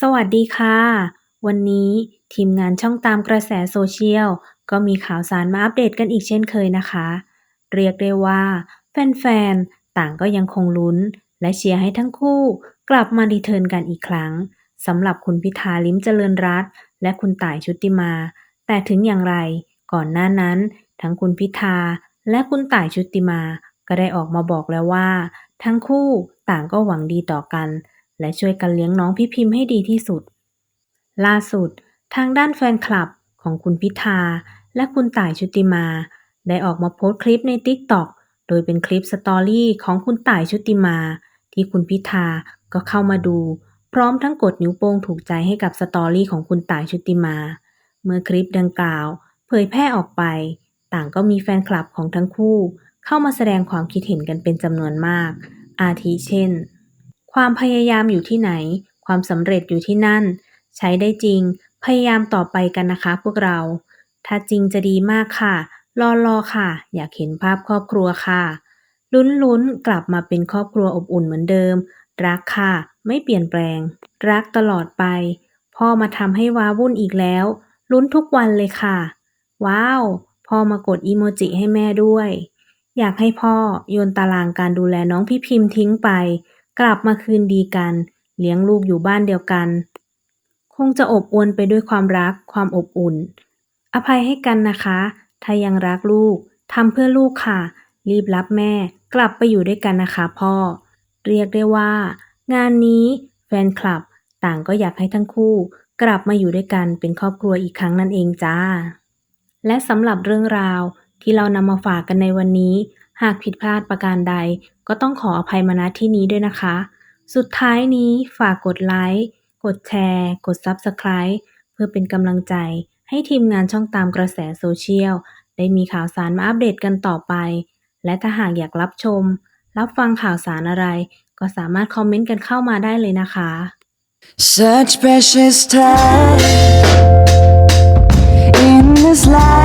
สวัสดีค่ะ วันนี้ทีมงานช่องตามกระแสโซเชียล ก็มีข่าวสารมาอัปเดตกันอีกเช่นเคยนะคะ เรียกได้ว่า แฟนๆ ต่างก็ยังคงลุ้น และเชียร์ให้ทั้งคู่กลับมารีเทิร์นกันอีกครั้งสำหรับคุณพิธาลิ้มเจริญรัตและคุณต่ายชุติมา แต่ถึงอย่างไร ก่อนหน้านั้น ทั้งคุณพิธาและคุณต่ายชุติมา ก็ได้ออกมาบอกแล้วว่า ทั้งคู่ต่างก็หวังดีต่อกัน และช่วยกันเลี้ยงน้องพี่พิมพ์ให้ดีที่สุด ล่าสุด ทางด้านแฟนคลับของคุณพิธา และคุณต่ายชุติมา ได้ออกมาโพสต์คลิปใน TikTok โดยเป็นคลิปสตอรี่ของคุณต่ายชุติมา ที่คุณพิธาก็เข้ามาดู พร้อมทั้งกดนิ้วโป้งถูกใจให้กับสตอรี่ของคุณต่ายชุติมา เมื่อคลิปดังกล่าว เผยแพร่ออกไป ต่างก็มีแฟนคลับของทั้งคู่ เข้ามาแสดงความคิดเห็นกันเป็นจำนวนมาก อาทิเช่น ความพยายามอยู่ที่ไหน ความสำเร็จอยู่ที่นั่น ใช้ได้จริง พยายามต่อไปกันนะคะพวกเรา ถ้าจริงจะดีมากค่ะ รอรอค่ะ อยากเห็นภาพครอบครัวค่ะ ลุ้นลุ้นกลับมาเป็นครอบครัวอบอุ่นเหมือนเดิม รักค่ะ ไม่เปลี่ยนแปลง รักตลอดไป พ่อมาทำให้ว้าวุ่นอีกแล้ว ลุ้นทุกวันเลยค่ะ ว้าว พ่อมากดอีโมจิให้แม่ด้วย อยากให้พ่อโยนตารางการดูแลน้องพี่พิมพ์ทิ้งไป กลับมาคืนดีกัน เลี้ยงลูกอยู่บ้านเดียวกัน คงจะอบอวลไปด้วยความรัก ความอบอุ่น อภัยให้กันนะคะ ถ้ายังรักลูกทำเพื่อลูกค่ะ รีบรับแม่ กลับไปอยู่ด้วยกันนะคะพ่อ เรียกได้ว่า งานนี้แฟนคลับ ต่างก็อยากให้ทั้งคู่ กลับมาอยู่ด้วยกันเป็นครอบครัวอีกครั้งนั่นเองจ้า และสำหรับเรื่องราวที่เรานำมาฝากกันในวันนี้ หากผิดพลาดประการใด ก็ต้องขออภัยมาณที่นี้ด้วยนะคะ สุดท้ายนี้ฝากกดไลค์ กดแชร์ กด Subscribe เพื่อเป็นกำลังใจ ให้ทีมงานช่องตามกระแสโซเชียล ได้มีข่าวสารมาอัปเดตกันต่อไป และถ้าหากอยากรับชม รับฟังข่าวสารอะไร ก็สามารถคอมเมนต์กันเข้ามาได้เลยนะคะ Such precious time in this life.